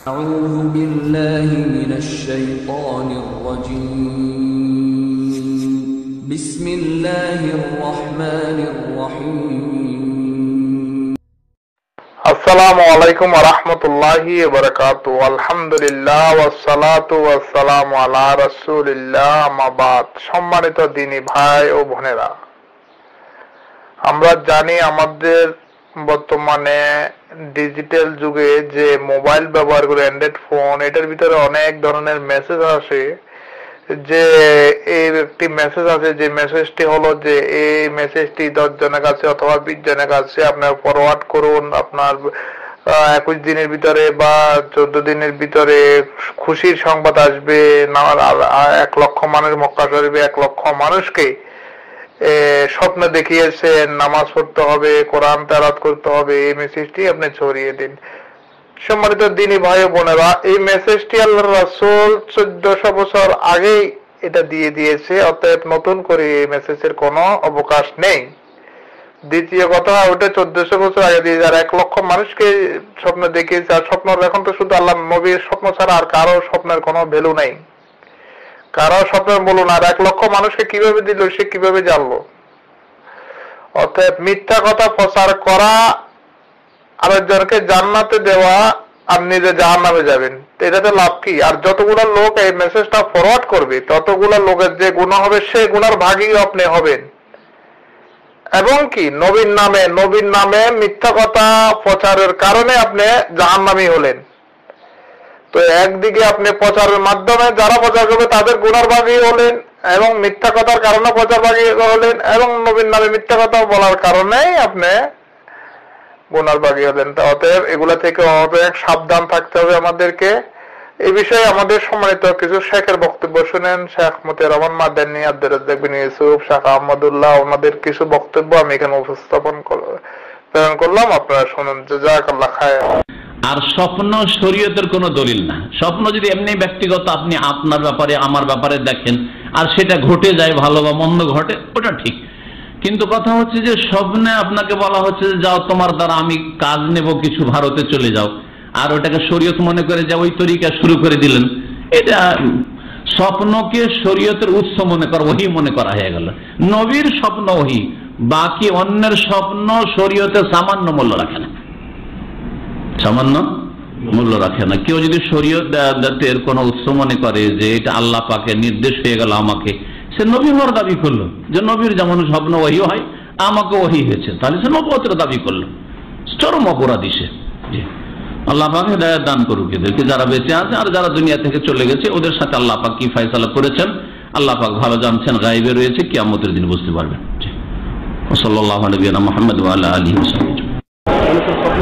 أعوذ بالله من الشيطان الرجيم بسم الله الرحمن الرحيم আসসালামু আলাইকুম রহমতুল্লাহি বরকাত আলহামদুলিল্লাহ ওয়াসসালাতু ওয়াসসালামু আলা রাসূলিল্লাহ আমাবাদ সম্মানিত দিনী ভাই ও বোনেরা আমরা জানি আমাদের বর্তমানে ডিজিটাল যুগে যে মোবাইল ব্যবহার করে অ্যান্ড্রয়েড ফোন এটার ভিতরে অনেক ধরনের মেসেজ আসে। যে এই একটি মেসেজ আছে যে মেসেজটি হলো যে এই মেসেজটি দশ জনের কাছে অথবা বিশ জনের কাছে আপনার ফরওয়ার্ড করুন, আপনার একুশ দিনের ভিতরে বা চোদ্দ দিনের ভিতরে খুশির সংবাদ আসবে, না এক লক্ষ মানুষ মক্কা শরীফে এক লক্ষ মানুষকে স্বপ্ন দেখিয়েছেন, নামাজ পড়তে হবে, কোরআন তেলাত করতে হবে, এই মেসেজটি আপনি ছড়িয়ে দিন। সম্মানিত দিনী ভাই বোনেরা, এই মেসেজটি আল্লাহ রাসূল চোদ্দশো বছর আগেই এটা দিয়ে দিয়েছে, অতএব নতুন করে এই মেসেজের কোনো অবকাশ নেই। দ্বিতীয় কথা, ওটা চোদ্দশো বছর আগে দিয়ে আর এক লক্ষ মানুষকে স্বপ্ন দেখিয়েছে, আর স্বপ্ন এখন তো শুধু আল্লাহ নবীর স্বপ্ন ছাড়া আর কারও স্বপ্নের কোনো ভ্যালু নেই। কারও স্বপ্নের বলুন, আর এক লক্ষ মানুষকে কীভাবে দিল, সে কীভাবে জানলো? অতএব মিথ্যা কথা প্রচার করা আরেকজনকে জান্নাতে দেওয়া আর নিজে জাহান নামে যাবেন এটাতে লাভ কি? আর যতগুলো লোক এই মেসেজটা ফরওয়ার্ড করবে, ততগুলো লোকের যে গুণা হবে, সে গুণার ভাগই আপনি হবেন। এবং কি? নবীন নামে নবীন নামে মিথ্যা কথা প্রচারের কারণে আপনি জাহান্নামী হলেন। তো একদিকে আপনি প্রচারের মাধ্যমে যারা প্রচার করবে তাদের গুণার ভাগী হলেন এবং মিথ্যা কথার কারণে প্রচার ভাগী হলেন এবং নবীন নামে মিথ্যা কথা বলার কারণেই আপনি গুনার বাগি হলেন। তা অতএব এগুলা থেকে অনেক সাবধান থাকতে হবে আমাদেরকে। এই বিষয়ে আমাদের সম্মানিত কিছু শেখের বক্তব্য শুনেন শেখ মতে রহমান মাদানী আব্দুল রাজ্জাক বিন ইউসুফ, শেখ আহমদুল্লাহ। ওনাদের কিছু বক্তব্য আমি এখানে উপস্থাপন প্রেরণ করলাম। আপনারা শুনুন। জাজাকাল্লাহ খায় আর স্বপ্ন শরীয়তের কোনো দলিল না। স্বপ্ন যদি এমনি ব্যক্তিগত, আপনি আপনার ব্যাপারে, আমার ব্যাপারে দেখেন, আর সেটা ঘটে যায় ভালো বা মন্দ ঘটে, ওটা ঠিক। কিন্তু কথা হচ্ছে যে, স্বপ্নে আপনাকে বলা হচ্ছে যে, যাও তোমার দ্বারা আমি কাজ নেব, কিছু ভারতে চলে যাও। আর ওটাকে শরীয়ত মনে করে যে, ওই তরিকা শুরু করে দিলেন। এটা স্বপ্নকে শরীয়তের উৎস মনে করা, ওহি মনে করা হয়ে গেল। নবীর স্বপ্ন ওহি, বাকি অন্যের স্বপ্ন শরীয়তে সামান্য মূল্য রাখে না। সামান্য মূল্য রাখে না। কেউ যদি শরীয়তের কোন উৎস মনে করে যে এটা আল্লাহ পাকে নির্দেশ হয়ে গেল আমাকে, সে নবী হওয়ার দাবি করল। যে নবীর যেমন স্বপ্ন ওহি হয়, আমাকে ওহি হয়েছে। তাহলে সে নবতের দাবি করল। চরম অপরাধী সে। আল্লাহ পাক হেদায়ত দান করুক এদেরকে। যারা বেঁচে আছে আর যারা দুনিয়া থেকে চলে গেছে, ওদের সাথে আল্লাহ পাক কি ফায়সালা করেছেন? আল্লাহ পাক ভালো জানছেন গাইবে রয়েছে কি কিয়ামতের দিন বুঝতে পারবেন। জি। ওসল্লাহ নবীনা মোহাম্মদ আলী হোসেন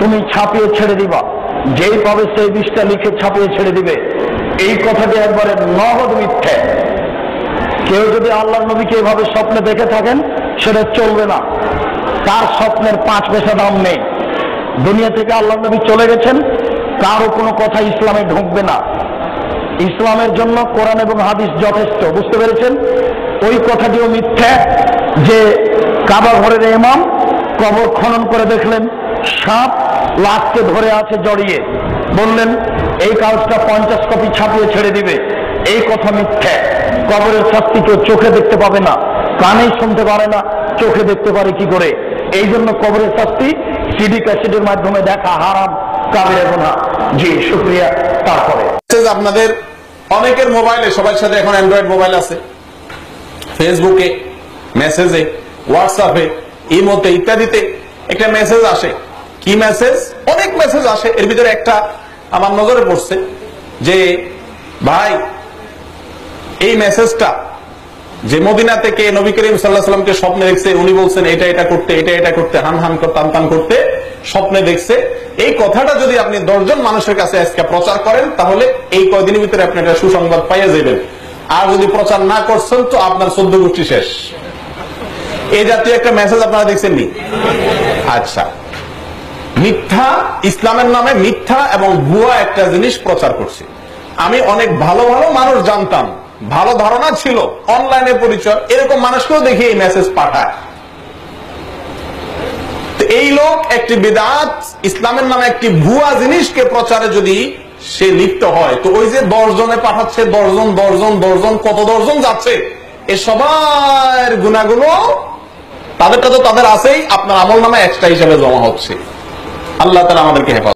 তুমি ছাপিয়ে ছেড়ে দিবা। যেই পাবে সেই বিষটা লিখে ছাপিয়ে ছেড়ে দিবে। এই কথাটি একবারে নগদ মিথ্যে। কেউ যদি আল্লাহ নবীকে এভাবে স্বপ্নে দেখে থাকেন, সেটা চলবে না। তার স্বপ্নের পাঁচ পয়সা দাম নেই। দুনিয়া থেকে আল্লাহ নবী চলে গেছেন কারও কোনো কথা ইসলামে ঢুকবে না। ইসলামের জন্য কোরআন এবং হাদিস যথেষ্ট, বুঝতে পেরেছেন? ওই কথাটিও মিথ্যা যে কাবা ঘরের এমাম কবর খনন করে দেখলেন সাপ লাশকে ধরে আছে জড়িয়ে। বললেন, এই কাগজটা পঞ্চাশ কপি ছাপিয়ে ছেড়ে দিবে। এই কথা মিথ্যা। কবরের শাস্তি কেউ চোখে দেখতে পাবে না, কানেই শুনতে পারে না, চোখে দেখতে পারে কি করে? এই জন্য কবরের শাস্তি সিডি ক্যাসেটের মাধ্যমে দেখা হারাম, কাবিরা গুনাহ। জি, শুক্রিয়া। তারপরে। আপনাদের, অনেকের মোবাইলে সবার সাথে এখন অ্যান্ড্রয়েড মোবাইল আছে। ফেসবুকে মেসেজে হোয়াটসঅ্যাপে ইমোতে ইত্যাদিতে একটা মেসেজ আসে। কি মেসেজ অনেক মেসেজ আসে। এর ভিতরে একটা আমার নজরে পড়ছে যে, ভাই, এই মেসেজটা যে মদিনা থেকে নবী করিম সাল্লাহ সাল্লামকে স্বপ্নে দেখছে, উনি বলছেন, এটা এটা করতে, এটা এটা করতে, হান হান টান টান করতে স্বপ্নে দেখছে। এই কথাটা যদি আপনি দশজন মানুষের কাছে আজকে প্রচার করেন, তাহলে এই কয়দিনের ভিতরে আপনি একটা সুসংবাদ পাইয়া যাবেন। আর যদি প্রচার না করছেন, তো আপনার চোদ্দ গোষ্ঠী শেষ। এই জাতীয় একটা মেসেজ আপনারা দেখছেন নি আচ্ছা। মিথ্যা, ইসলামের নামে মিথ্যা এবং ভুয়া একটা জিনিস প্রচার করছে। আমি অনেক ভালো ভালো মানুষ জানতাম। ভালো ধারণা ছিল, অনলাইনে পরিচয়, এরকম মানুষকেও দেখি এই মেসেজ পাঠায়। এই লোক একটি বিদাত, ইসলামের নামে একটি ভুয়া জিনিসকে প্রচারে যদি সে লিপ্ত হয়, তো ওই যে দশ জনে পাঠাচ্ছে দশজন দশজন দশজন কত দশজন যাচ্ছে, এ সবার গুণাগুলো তাদেরটা তো তাদের আছেই, আপনার আমল নামে এক্সট্রা হিসেবে জমা হচ্ছে। আল্লাহ তালা আমাদেরকে হেফাজত